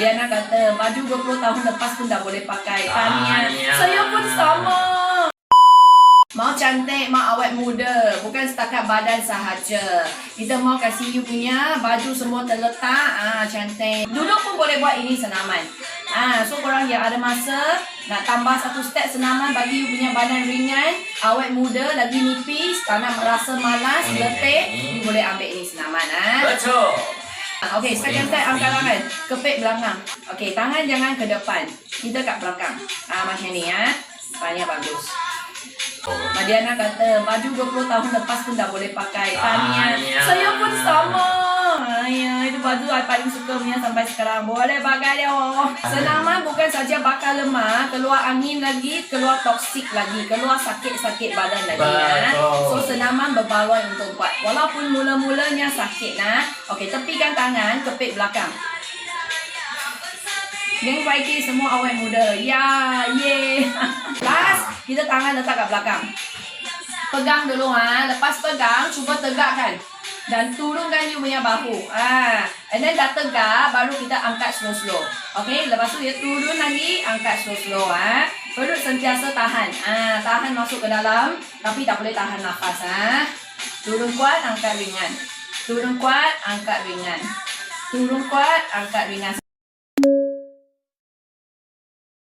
Diana kata baju 20 tahun lepas pun dah boleh pakai. Tanya. Tanya. Saya pun sama. Mau cantik, mau awet muda. Bukan setakat badan sahaja. Kita mau kasih you punya baju semua terletak. Ah, cantik. Duduk pun boleh buat ini senaman. Ah, so korang yang ada masa nak tambah satu step senaman bagi you punya badan ringan, awet muda, lagi nipis, tak nak merasa malas, Hmm. letih, you boleh ambil ini senaman. Ah. Betul. Okey, second step angkat tangan. Kepit belakang. Okey, tangan jangan ke depan. Kita kat belakang. Ah, macam ni ya. Banyak bagus. Madiana kata baju 20 tahun lepas pun dah boleh pakai. Tanya. Tanya. Saya pun sama. Ayah, itu baju I paling suka punya sampai sekarang. Boleh pakai dia. Oh. Senaman bukan saja bakal lemah, keluar angin lagi, keluar toksik lagi, keluar sakit-sakit badan lagi. Ya. Senaman berbaloi untuk buat. Walaupun mula-mulanya sakit nah. Okey, tepikan tangan, kepit belakang. Geng Paiki semua awet muda. Ya, ye. Last, kita tangan letak kat belakang. Pegang dulu ha. Lepas pegang, cuba tegakkan. Dan turunkan you punya bahu. Ah, and then dah tegak, baru kita angkat slow-slow. Okay, lepas tu dia turun lagi, angkat slow-slow ha. Sentiasa tahan. Ah, tahan masuk ke dalam, tapi tak boleh tahan nafas ha. Turun kuat, angkat ringan. Turun kuat, angkat ringan. Turun kuat, angkat ringan.